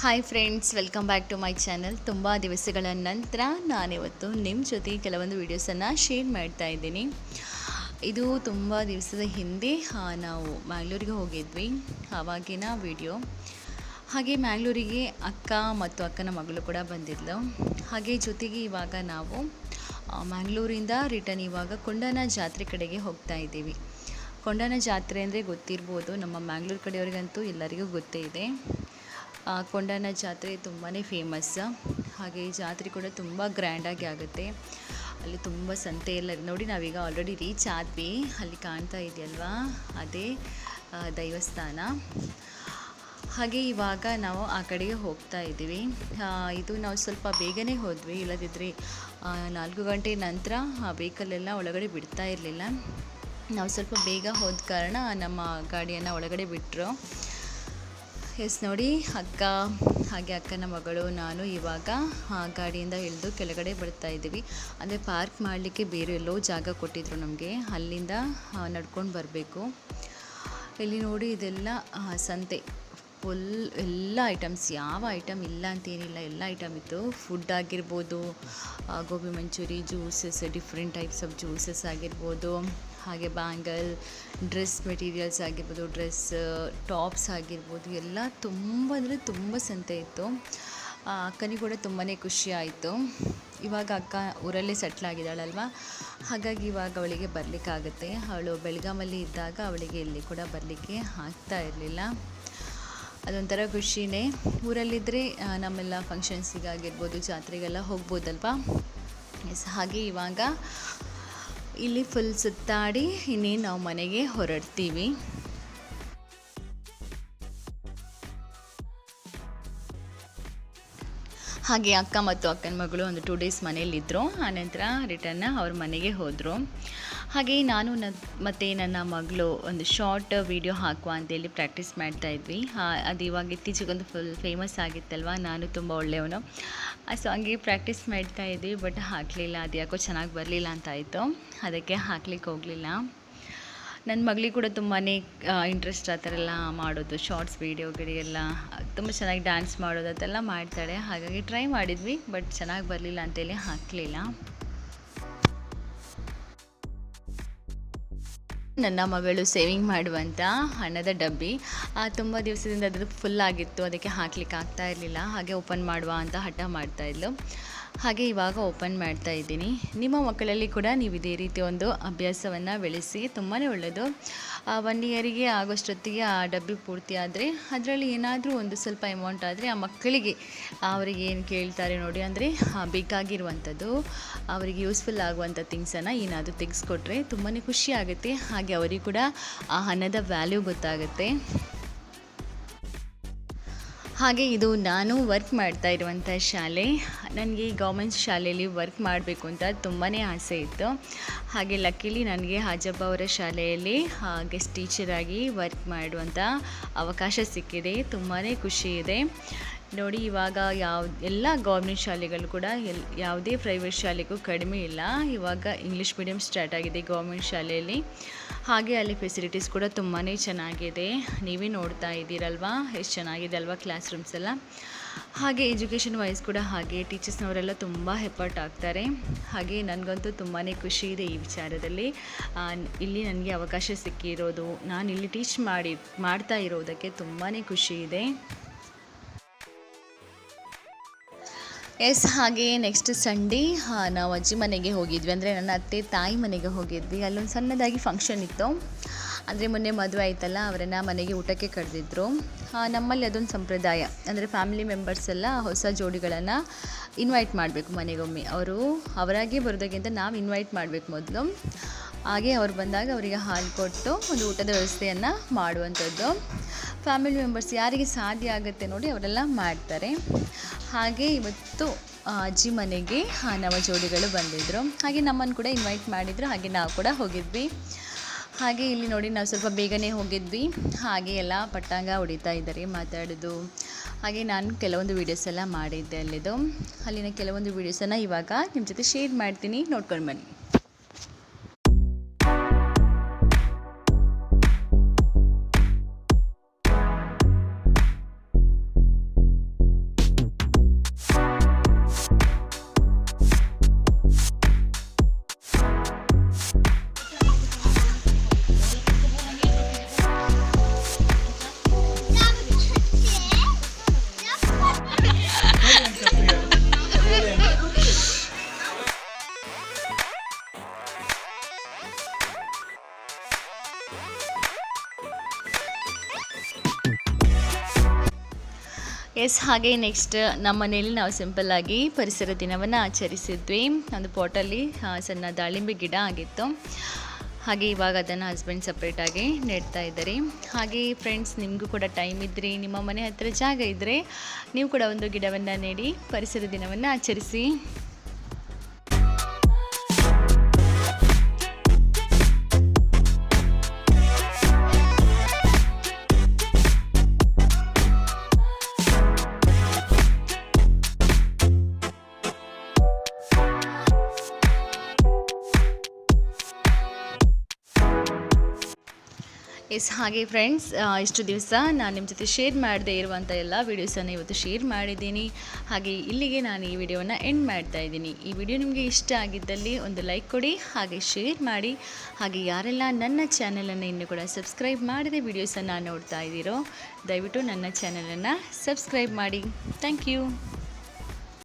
Hi friends welcome back to my channel ತುಂಬ ದಿವಸಗಳ ನಂತರ ನಾನಿವತ್ತು ನಿಮ್ಮ ಜೊತೆ ಕೆಲವೊಂದು ವೀಡಿಯೋಸನ್ನು ಶೇರ್ ಮಾಡ್ತಾ ಇದ್ದೀನಿ. ಇದು ತುಂಬ ದಿವಸದ ಹಿಂದೆ ನಾವು ಮ್ಯಾಂಗ್ಳೂರಿಗೆ ಹೋಗಿದ್ವಿ. ಆವಾಗಿನ ವಿಡಿಯೋ ಹಾಗೆ ಮ್ಯಾಂಗ್ಳೂರಿಗೆ ಅಕ್ಕ ಮತ್ತು ಅಕ್ಕನ ಮಗಳು ಕೂಡ ಬಂದಿದ್ಲು. ಹಾಗೆ ಜೊತೆಗೆ ಇವಾಗ ನಾವು ಮ್ಯಾಂಗ್ಳೂರಿಂದ ರಿಟರ್ನ್ ಇವಾಗ ಕೊಂಡನ ಜಾತ್ರೆ ಕಡೆಗೆ ಹೋಗ್ತಾ ಇದ್ದೀವಿ. ಕೊಂಡನ ಜಾತ್ರೆ ಅಂದರೆ ಗೊತ್ತಿರ್ಬೋದು, ನಮ್ಮ ಮ್ಯಾಂಗ್ಳೂರು ಕಡೆಯವ್ರಿಗಂತೂ ಎಲ್ಲರಿಗೂ ಗೊತ್ತೇ ಇದೆ. ಕೊಂಡನ ಜಾತ್ರೆ ತುಂಬಾ ಫೇಮಸ್ ಹಾಗೆ ಜಾತ್ರೆ ಕೂಡ ತುಂಬ ಗ್ರ್ಯಾಂಡಾಗಿ ಆಗುತ್ತೆ. ಅಲ್ಲಿ ತುಂಬ ಸಂತೆ ಎಲ್ಲ ನೋಡಿ ನಾವೀಗ ಆಲ್ರೆಡಿ ರೀಚ್ ಆದ್ವಿ. ಅಲ್ಲಿ ಕಾಣ್ತಾ ಇದೆಯಲ್ವಾ? ಅದೇ ದೈವಸ್ಥಾನ. ಹಾಗೆ ಇವಾಗ ನಾವು ಆ ಕಡೆಗೆ ಹೋಗ್ತಾ ಇದ್ದೀವಿ. ಇದು ನಾವು ಸ್ವಲ್ಪ ಬೇಗನೆ ಹೋದ್ವಿ. ಇಲ್ಲದಿದ್ದರೆ ನಾಲ್ಕು ಗಂಟೆ ನಂತರ ಆ ವೆಹಿಕಲೆಲ್ಲ ಒಳಗಡೆ ಬಿಡ್ತಾ ಇರಲಿಲ್ಲ. ನಾವು ಸ್ವಲ್ಪ ಬೇಗ ಹೋದ ಕಾರಣ ನಮ್ಮ ಗಾಡಿಯನ್ನು ಒಳಗಡೆ ಬಿಟ್ಟರು ಎಸ್ ನೋಡಿ, ಅಕ್ಕ, ಹಾಗೆ ಅಕ್ಕನ ಮಗಳು, ನಾನು ಇವಾಗ ಗಾಡಿಯಿಂದ ಇಳಿದು ಕೆಳಗಡೆ ಬರ್ತಾ ಇದ್ದೀವಿ. ಅಂದರೆ ಪಾರ್ಕ್ ಮಾಡಲಿಕ್ಕೆ ಬೇರೆ ಎಲ್ಲೋ ಜಾಗ ಕೊಟ್ಟಿದ್ರು ನಮಗೆ. ಅಲ್ಲಿಂದ ನಡ್ಕೊಂಡು ಬರಬೇಕು. ಇಲ್ಲಿ ನೋಡಿ, ಇದೆಲ್ಲ ಸಂತೆ. ಫುಲ್ ಎಲ್ಲ ಐಟಮ್ಸ್. ಯಾವ ಐಟಮ್ ಇಲ್ಲ ಅಂತೇನಿಲ್ಲ. ಎಲ್ಲ ಐಟಮ್ ಇತ್ತು. ಫುಡ್ ಆಗಿರ್ಬೋದು gobi manchurian, juices, different types of juices ಆಗಿರ್ಬೋದು. ಹಾಗೆ ಬ್ಯಾಂಗಲ್, ಡ್ರೆಸ್ ಮೆಟೀರಿಯಲ್ಸ್ ಆಗಿರ್ಬೋದು, ಡ್ರೆಸ್, ಟಾಪ್ಸ್ ಆಗಿರ್ಬೋದು, ಎಲ್ಲ ತುಂಬ ಅಂದರೆ ತುಂಬ ಸಂತೆ ಇತ್ತು. ಅಕ್ಕನಿಗೆ ಕೂಡ ತುಂಬಾ ಖುಷಿ ಆಯಿತು. ಇವಾಗ ಅಕ್ಕ ಊರಲ್ಲೇ ಸೆಟ್ಲ್ ಆಗಿದ್ದಾಳಲ್ವ? ಹಾಗಾಗಿ ಇವಾಗ ಅವಳಿಗೆ ಬರಲಿಕ್ಕಾಗುತ್ತೆ. ಅವಳು ಬೆಳಗಾಮಲ್ಲಿ ಇದ್ದಾಗ ಅವಳಿಗೆ ಇಲ್ಲಿ ಕೂಡ ಬರಲಿಕ್ಕೆ ಆಗ್ತಾ ಇರಲಿಲ್ಲ. ಅದೊಂಥರ ಖುಷಿನೇ. ಊರಲ್ಲಿದ್ದರೆ ನಮ್ಮೆಲ್ಲ ಫಂಕ್ಷನ್ಸಿಗಾಗಿರ್ಬೋದು ಜಾತ್ರೆಗೆಲ್ಲ ಹೋಗ್ಬೋದಲ್ವಾ? ಎಸ್ ಹಾಗೆ ಇವಾಗ ಇಲ್ಲಿ ಫುಲ್ ಸುತ್ತಾಡಿ ಇನ್ನೇನು ನಾವು ಮನೆಗೆ ಹೊರಡ್ತೀವಿ. ಹಾಗೆ ಅಕ್ಕ ಮತ್ತು ಅಕ್ಕನ ಮಗಳು ಒಂದು ಟೂ ಡೇಸ್ ಮನೇಲಿದ್ದರು ಆನಂತರ ರಿಟರ್ನ್ ಅವ್ರ ಮನೆಗೆ ಹೋದರು. ಹಾಗೆ ನಾನು ಮತ್ತು ನನ್ನ ಮಗಳು ಒಂದು ಶಾರ್ಟ್ ವಿಡಿಯೋ ಹಾಕುವ ಅಂತೇಳಿ ಪ್ರಾಕ್ಟೀಸ್ ಮಾಡ್ತಾ ಇದ್ವಿ. ಅದು ಇವಾಗ ಇತ್ತೀಚೆಗೊಂದು ಫುಲ್ ಫೇಮಸ್ ಆಗಿತ್ತಲ್ವ? ನಾನು ತುಂಬ ಒಳ್ಳೆಯವನು. ಸೊ ಹಂಗೆ ಪ್ರಾಕ್ಟೀಸ್ ಮಾಡ್ತಾ ಇದ್ವಿ ಬಟ್ ಹಾಕಲಿಲ್ಲ. ಅದು ಯಾಕೋ ಚೆನ್ನಾಗಿ ಬರಲಿಲ್ಲ ಅಂತ ಆಯಿತು. ಅದಕ್ಕೆ ಹಾಕ್ಲಿಕ್ಕೆ ಹೋಗಲಿಲ್ಲ. ನನ್ನ ಮಗಳಿಗೆ ಕೂಡ ತುಂಬಾ ಇಂಟ್ರೆಸ್ಟ್ ಆ ಥರ ಎಲ್ಲ ಮಾಡೋದು ಶಾರ್ಟ್ಸ್ ವೀಡಿಯೋಗಳಿಗೆಲ್ಲ ತುಂಬ ಚೆನ್ನಾಗಿ ಡ್ಯಾನ್ಸ್ ಮಾಡೋದು, ಅದೆಲ್ಲ ಮಾಡ್ತಾಳೆ. ಹಾಗಾಗಿ ಟ್ರೈ ಮಾಡಿದ್ವಿ ಬಟ್ ಚೆನ್ನಾಗಿ ಬರಲಿಲ್ಲ ಅಂತೇಳಿ ಹಾಕಲಿಲ್ಲ. ನನ್ನ ಮಗಳು ಸೇವಿಂಗ್ ಮಾಡುವಂಥ ಹಣದ ಡಬ್ಬಿ. ತುಂಬ ದಿವಸದಿಂದ ಅದು ಫುಲ್ ಆಗಿತ್ತು. ಅದಕ್ಕೆ ಹಾಕ್ಲಿಕ್ಕೆ ಆಗ್ತಾ ಇರಲಿಲ್ಲ. ಹಾಗೆ ಓಪನ್ ಮಾಡುವ ಅಂತ ಹಠ ಮಾಡ್ತಾ ಇದ್ಲು. ಹಾಗೆ ಇವಾಗ ಓಪನ್ ಮಾಡ್ತಾ ಇದ್ದೀನಿ. ನಿಮ್ಮ ಮಕ್ಕಳಲ್ಲಿ ಕೂಡ ನೀವು ಇದೇ ರೀತಿ ಒಂದು ಅಭ್ಯಾಸವನ್ನು ಬೆಳೆಸಿ ತುಂಬಾ ಒಳ್ಳೆಯದು. ಒನ್ ಇಯರಿಗೆ ಆಗೋಷ್ಟೊತ್ತಿಗೆ ಆ ಡಬ್ಬಿ ಪೂರ್ತಿ ಆದರೆ ಅದರಲ್ಲಿ ಏನಾದರೂ ಒಂದು ಸ್ವಲ್ಪ ಅಮೌಂಟ್ ಆದರೆ ಆ ಮಕ್ಕಳಿಗೆ ಅವರಿಗೆ ಏನು ಕೇಳ್ತಾರೆ ನೋಡಿ ಅಂದರೆ ಬೇಕಾಗಿರುವಂಥದ್ದು, ಅವರಿಗೆ ಯೂಸ್ಫುಲ್ ಆಗುವಂಥ ಥಿಂಗ್ಸನ್ನು ಏನಾದರೂ ತೆಗೆಸ್ಕೊಟ್ರೆ ತುಂಬಾ ಖುಷಿ ಆಗುತ್ತೆ. ಹಾಗೆ ಅವರಿಗೆ ಕೂಡ ಆ ಹಣದ ವ್ಯಾಲ್ಯೂ ಗೊತ್ತಾಗುತ್ತೆ. ಹಾಗೆ ಇದು ನಾನು ವರ್ಕ್ ಮಾಡ್ತಾ ಇರುವಂಥ ಶಾಲೆ. ನನಗೆ ಗೌರ್ಮೆಂಟ್ ಶಾಲೆಯಲ್ಲಿ ವರ್ಕ್ ಮಾಡಬೇಕು ಅಂತ ತುಂಬಾ ಆಸೆ ಇತ್ತು. ಹಾಗೆ ಲಕ್ಕಿಲಿ ನನಗೆ ಹಾಜಬ್ಬ ಅವರ ಶಾಲೆಯಲ್ಲಿ ಗೆಸ್ಟ್ ಟೀಚರಾಗಿ ವರ್ಕ್ ಮಾಡುವಂಥ ಅವಕಾಶ ಸಿಕ್ಕಿದೆ. ತುಂಬಾ ಖುಷಿ ಇದೆ. ನೋಡಿ, ಇವಾಗ ಯಾವ, ಎಲ್ಲ ಗೌರ್ಮೆಂಟ್ ಶಾಲೆಗಳು ಕೂಡ ಎಲ್, ಯಾವುದೇ ಪ್ರೈವೇಟ್ ಶಾಲೆಗೂ ಕಡಿಮೆ ಇಲ್ಲ. ಇವಾಗ ಇಂಗ್ಲೀಷ್ ಮೀಡಿಯಮ್ ಸ್ಟಾರ್ಟ್ ಆಗಿದೆ ಗೌರ್ಮೆಂಟ್ ಶಾಲೆಯಲ್ಲಿ. ಹಾಗೆ ಅಲ್ಲಿ ಫೆಸಿಲಿಟೀಸ್ ಕೂಡ ತುಂಬಾ ಚೆನ್ನಾಗಿದೆ. ನೀವೇ ನೋಡ್ತಾ ಇದ್ದೀರಲ್ವಾ? ಎಷ್ಟು ಚೆನ್ನಾಗಿದೆ ಅಲ್ವಾ ಕ್ಲಾಸ್ ರೂಮ್ಸ್ ಎಲ್ಲ? ಹಾಗೆ ಎಜುಕೇಷನ್ ವೈಸ್ ಕೂಡ ಹಾಗೆ ಟೀಚರ್ಸ್ನವರೆಲ್ಲ ತುಂಬ ಎಫರ್ಟ್ ಆಗ್ತಾರೆ. ಹಾಗೆ ನನಗಂತೂ ತುಂಬಾ ಖುಷಿ ಇದೆ ಈ ವಿಚಾರದಲ್ಲಿ. ಇಲ್ಲಿ ನನಗೆ ಅವಕಾಶ ಸಿಕ್ಕಿರೋದು ನಾನು ಇಲ್ಲಿ ಟೀಚ್ ಮಾಡಿ, ಮಾಡ್ತಾ ಇರೋದಕ್ಕೆ ತುಂಬಾ ಖುಷಿ ಇದೆ. ಎಸ್ ಹಾಗೆ ನೆಕ್ಸ್ಟ್ ಸಂಡೇ ನಾವು ಅಜ್ಜಿ ಮನೆಗೆ ಹೋಗಿದ್ವಿ. ಅಂದರೆ ನನ್ನ ಅತ್ತೆ ತಾಯಿ ಮನೆಗೆ ಹೋಗಿದ್ವಿ. ಅಲ್ಲೊಂದು ಸಣ್ಣದಾಗಿ ಫಂಕ್ಷನ್ ಇತ್ತು. ಅಂದರೆ ಮೊನ್ನೆ ಮದುವೆ ಆಯ್ತಲ್ಲ, ಅವರನ್ನು ಮನೆಗೆ ಊಟಕ್ಕೆ ಕರೆದಿದ್ರು. ನಮ್ಮಲ್ಲಿ ಅದೊಂದು ಸಂಪ್ರದಾಯ. ಅಂದರೆ ಫ್ಯಾಮಿಲಿ ಮೆಂಬರ್ಸ್ ಎಲ್ಲ ಹೊಸ ಜೋಡಿಗಳನ್ನು ಇನ್ವೈಟ್ ಮಾಡಬೇಕು ಮನೆಗೊಮ್ಮೆ. ಅವರು ಅವರಾಗೇ ಬರೋದಕ್ಕಿಂತ ನಾವು ಇನ್ವೈಟ್ ಮಾಡಬೇಕು ಮೊದಲು. ಹಾಗೆ ಅವ್ರು ಬಂದಾಗ ಅವರಿಗೆ ಹಾಲು ಕೊಟ್ಟು ಒಂದು ಊಟದ ವ್ಯವಸ್ಥೆಯನ್ನು ಮಾಡುವಂಥದ್ದು. ಫ್ಯಾಮಿಲಿ ಮೆಂಬರ್ಸ್ ಯಾರಿಗೆ ಸಾಧ್ಯ ಆಗುತ್ತೆ ನೋಡಿ ಅವರೆಲ್ಲ ಮಾಡ್ತಾರೆ. ಹಾಗೆ ಇವತ್ತು ಅಜ್ಜಿ ಮನೆಗೆ ನವ ಜೋಡಿಗಳು ಬಂದಿದ್ದರು ಹಾಗೆ ನಮ್ಮನ್ನು ಕೂಡ ಇನ್ವೈಟ್ ಮಾಡಿದರು. ಹಾಗೆ ನಾವು ಕೂಡ ಹೋಗಿದ್ವಿ. ಹಾಗೆ ಇಲ್ಲಿ ನೋಡಿ ನಾವು ಸ್ವಲ್ಪ ಬೇಗನೆ ಹೋಗಿದ್ವಿ. ಹಾಗೆ ಎಲ್ಲ ಪಟ್ಟಾಂಗ ಹೊಡಿತಾ ಇದ್ದಾರೆ, ಮಾತಾಡೋದು. ಹಾಗೆ ನಾನು ಕೆಲವೊಂದು ವೀಡಿಯೋಸ್ ಎಲ್ಲ ಮಾಡಿದ್ದೆ ಅಲ್ಲಿದು. ಅಲ್ಲಿನ ಕೆಲವೊಂದು ವೀಡಿಯೋಸನ್ನು ಇವಾಗ ನಿಮ್ಮ ಜೊತೆ ಶೇರ್ ಮಾಡ್ತೀನಿ. ನೋಡ್ಕೊಂಡು ಬನ್ನಿ. ಎಸ್, ಹಾಗೆ ನೆಕ್ಸ್ಟ್ ನಮ್ಮ ಮನೆಯಲ್ಲಿ ನಾವು ಸಿಂಪಲ್ಲಾಗಿ ಪರಿಸರ ದಿನವನ್ನು ಆಚರಿಸಿದ್ವಿ. ಒಂದು ಪಾಟಲ್ಲಿ ಸಣ್ಣ ದಾಳಿಂಬೆ ಗಿಡ ಆಗಿತ್ತು. ಹಾಗೆ ಇವಾಗ ಅದನ್ನು ಹಸ್ಬೆಂಡ್ ಸಪ್ರೇಟಾಗಿ ನೆಡ್ತಾ ಇದ್ದಾರೆ. ಹಾಗೆ ಫ್ರೆಂಡ್ಸ್ ನಿಮಗೂ ಕೂಡ ಟೈಮ್ ಇದ್ದರೆ ನಿಮ್ಮ ಮನೆ ಹತ್ತಿರ ಜಾಗ ಇದ್ದರೆ ನೀವು ಕೂಡ ಒಂದು ಗಿಡವನ್ನು ನೆಡಿ, ಪರಿಸರ ದಿನವನ್ನು ಆಚರಿಸಿ. ಎಸ್, ಹಾಗೆ ಫ್ರೆಂಡ್ಸ್ ಇಷ್ಟು ದಿವಸ ನಾನು ನಿಮ್ಮ ಜೊತೆ ಶೇರ್ ಮಾಡದೇ ಇರುವಂಥ ಎಲ್ಲ ವೀಡಿಯೋಸನ್ನು ಇವತ್ತು ಶೇರ್ ಮಾಡಿದ್ದೀನಿ. ಹಾಗೆ ಇಲ್ಲಿಗೆ ನಾನು ಈ ವಿಡಿಯೋನ ಎಂಡ್ ಮಾಡ್ತಾ ಇದ್ದೀನಿ. ಈ ವಿಡಿಯೋ ನಿಮಗೆ ಇಷ್ಟ ಆಗಿದ್ದಲ್ಲಿ ಒಂದು ಲೈಕ್ ಕೊಡಿ, ಹಾಗೆ ಶೇರ್ ಮಾಡಿ. ಹಾಗೆ ಯಾರೆಲ್ಲ ನನ್ನ ಚಾನಲನ್ನು ಇನ್ನೂ ಕೂಡ ಸಬ್ಸ್ಕ್ರೈಬ್ ಮಾಡದೆ ವೀಡಿಯೋಸನ್ನು ನೋಡ್ತಾ ಇದ್ದೀರೋ, ದಯವಿಟ್ಟು ನನ್ನ ಚಾನಲನ್ನು ಸಬ್ಸ್ಕ್ರೈಬ್ ಮಾಡಿ. Thank you